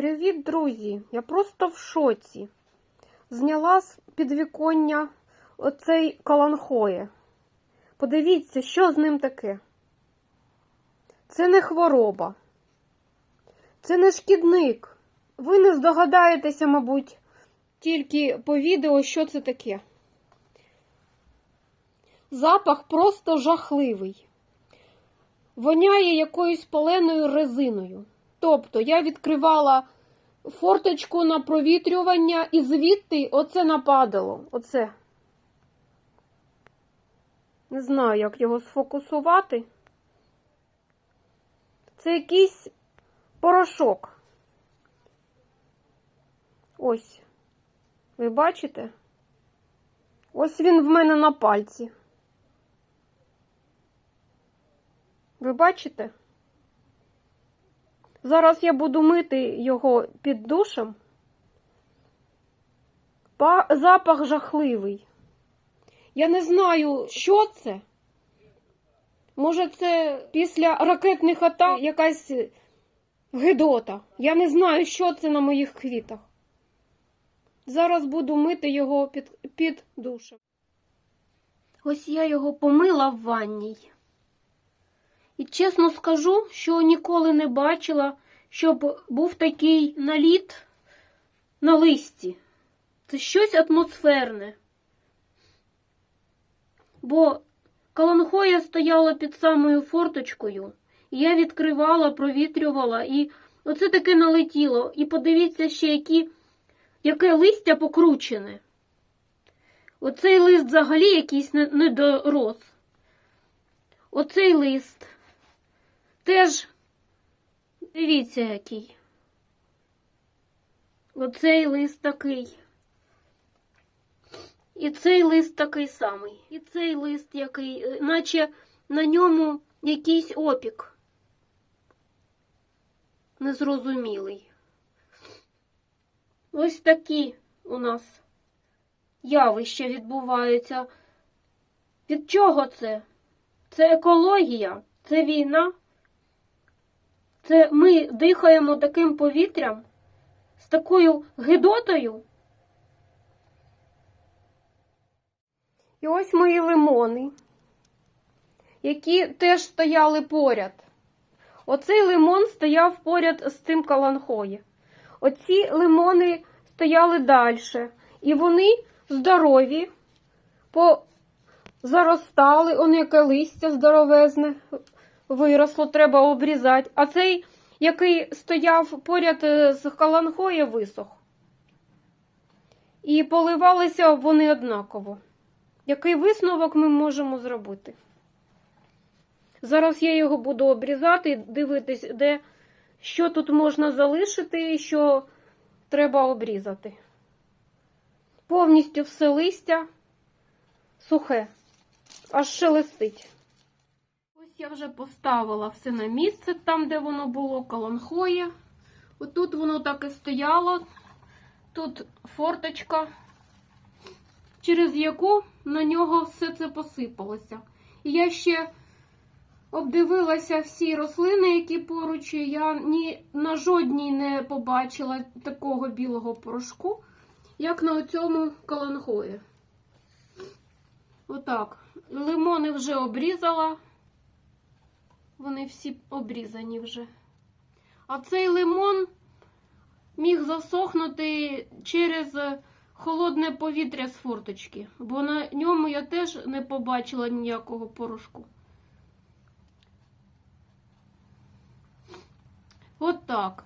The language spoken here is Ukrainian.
Привіт, друзі! Я просто в шоці. Зняла з підвіконня оцей каланхоє. Подивіться, що з ним таке. Це не хвороба. Це не шкідник. Ви не здогадаєтеся, мабуть, тільки по відео, що це таке. Запах просто жахливий. Воняє якоюсь паленою резиною. Тобто я відкривала форточку на провітрювання і звідти оце нападало. Оце. Не знаю, як його сфокусувати. Це якийсь порошок. Ось. Ви бачите? Ось він в мене на пальці. Ви бачите? Зараз я буду мити його під душем. Па- Запах жахливий. Я не знаю, що це. Може, це після ракетних атак якась гидота. Я не знаю, що це на моїх квітах. Зараз буду мити його під, під душем. Ось я його помила в ванній. І чесно скажу, що ніколи не бачила, щоб був такий наліт на листі. Це щось атмосферне. Бо каланхоя стояла під самою форточкою, і я відкривала, провітрювала, і оце таке налетіло. І подивіться ще, які, яке листя покручене. Оцей лист взагалі якийсь недорос. Оцей лист. Теж дивіться який. Оцей лист такий. І цей лист такий самий. І цей лист який, е, наче на ньому якийсь опік. Незрозумілий. Ось такі у нас явища відбуваються. Від чого це? Це екологія, це війна. Це ми дихаємо таким повітрям, з такою гидотою. І ось мої лимони, які теж стояли поряд. Оцей лимон стояв поряд з тим каланхоє. Оці лимони стояли далі. І вони здорові, позаростали, он яке листя здоровезне виросло, треба обрізати. А цей, який стояв поряд е, з каланхоє, висох. І поливалися вони однаково. Який висновок ми можемо зробити? Зараз я його буду обрізати, дивитись, де, що тут можна залишити і що треба обрізати. Повністю все листя сухе, аж шелестить. Я вже поставила все на місце, там, де воно було, колонхоє. Отут воно так і стояло. Тут форточка, через яку на нього все це посипалося. І я ще обдивилася всі рослини, які поруч. і Я ні на жодній не побачила такого білого порошку, як на цьому каланхої. Отак. Лимони вже обрізала. Вони всі обрізані вже. А цей лимон міг засохнути через холодне повітря з форточки, бо на ньому я теж не побачила ніякого порошку. От так.